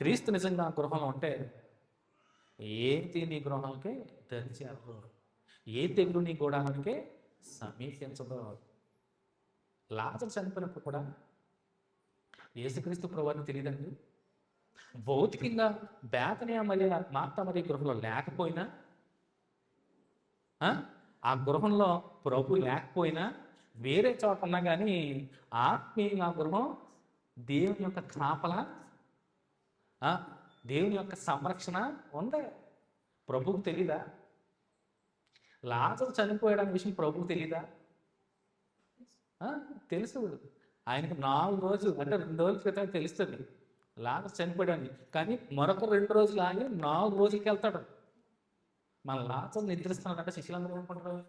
క్రీస్తు నిజంగా ఆ గృహంలో ఉంటే ఏంటి నీ గృహానికి తెరిచారు ఏ తెగులు నీ గోడానికి సమీపించదు లాజర్ చనిపోయినప్పుడు కూడా యేసుక్రీస్తు ప్రభువారిని తెలియదండి. భౌతికంగా బేతనియా మరి మాత మరి గృహంలో లేకపోయినా ఆ? గృహంలో ప్రభు లేకపోయినా వేరే చోట ఉన్నా కానీ ఆత్మీయ ఆ గృహం దేవుని యొక్క కాపల దేవుని యొక్క సంరక్షణ ఉంది? ప్రభువుకు తెలీదా? లాజర్ చనిపోయాడనే విషయం ప్రభువుకు తెలీదా? తెలుసు. ఆయనకు నాలుగు రోజులు అంటే రెండు రోజుల క్రితం తెలుస్తుంది. లాజర్ చనిపోయాడని. కానీ మరొక రెండు రోజులు ఆగి నాలుగు రోజులకి వెళ్తాడు. మన లాజరు నిద్రిస్తున్నాడంటే శిష్యులందరూ ఏమనుకుంటారు?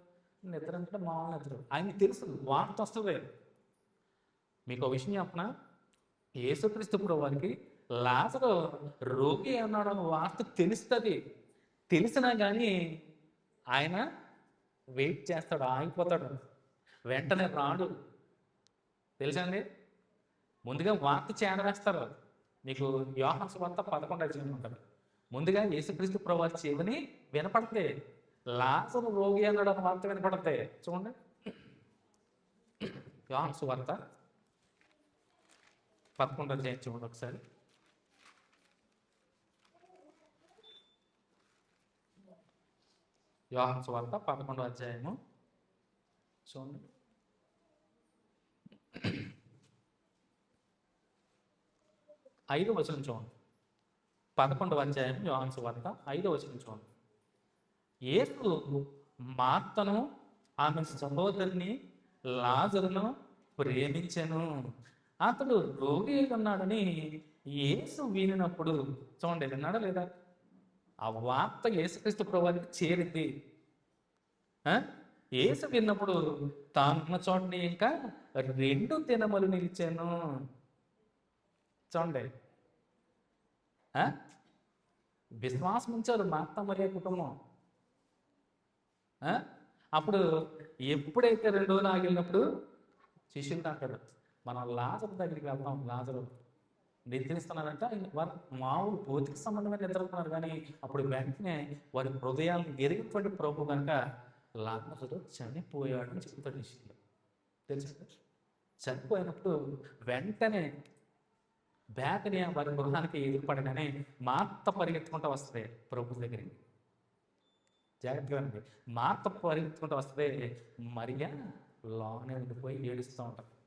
నిద్ర అంటే మామూలు నిద్ర. ఆయనకి తెలుసు వార్త వస్తుంది. మీకు ఒక విషయం చెప్పిన? యేసుక్రీస్తు ప్రభువారికి లాజరు రోగి అన్నాడు అన్న వార్త తెలుస్తుంది. తెలిసినా కానీ ఆయన వెయిట్ చేస్తాడు ఆగిపోతాడు. వెంటనే రాడు. తెలుసా అండి? ముందుగా వార్త చేరవేస్తారు. మీకు యోహాసు వార్త పదకొండు అధ్యాయం ఉంటారు ముందుగా యేసుక్రీస్తు ప్రభావ చెవిని వినపడతాయి. లాసరు రోగి అన్నాడు అన్న వార్త వినపడతాయి. చూడండి. యోహాసు వార్త పదకొండు అధ్యాయం చూడండి ఒకసారి. యోహాను సువార్త పదకొండో అధ్యాయము. చూడండి. ఐదో వచనం చూడండి. పదకొండవ అధ్యాయం యోహాను సువార్త ఐదో వచనం చూడండి. యేసు మార్తను ఆమె సహోదరుని లాజరును ప్రేమించెను. అతడు రోగి ఉన్నాడని యేసు వినినప్పుడు చూడండి విన్నాడా లేదా? ఆ వార్త యేసుక్రీస్తు ప్రభువానికి చేరింది. ఏసు విన్నప్పుడు తానున్న చోటని ఇంకా రెండు దినములు నిలిచాను. చూడండి. విశ్వాసం ఉంచారు మా అత్త మరియ కుటుంబం. అప్పుడు ఎప్పుడైతే రెండు రోజులు ఆగినప్పుడు శిష్యులు అంటాడు మనం లాజరు దగ్గరికి వెళ్దాం లాజరు. నిద్రిస్తున్నారంట. వారు మామూలు భౌతిక సంబంధమైన నిద్రస్తున్నారు కానీ అప్పుడు వెంటనే వారి హృదయాలను ఎరిగినటువంటి ప్రభు కనుక లాజరు చనిపోయాడని చెప్తాడు శిష్యులు. తెలుసు? చనిపోయినప్పుడు వెంటనే బేకని వారి గృహానికి ఎదురుపడగానే మాత్త పరిగెత్తుకుంటూ వస్తుంది ప్రభు దగ్గరికి. జాగ్రత్తగా ఉంది మాత్త పరిగెత్తుకుంటూ వస్తుంది. మరియా లోనే ఉండిపోయి ఏడుస్తూ ఉంటారు.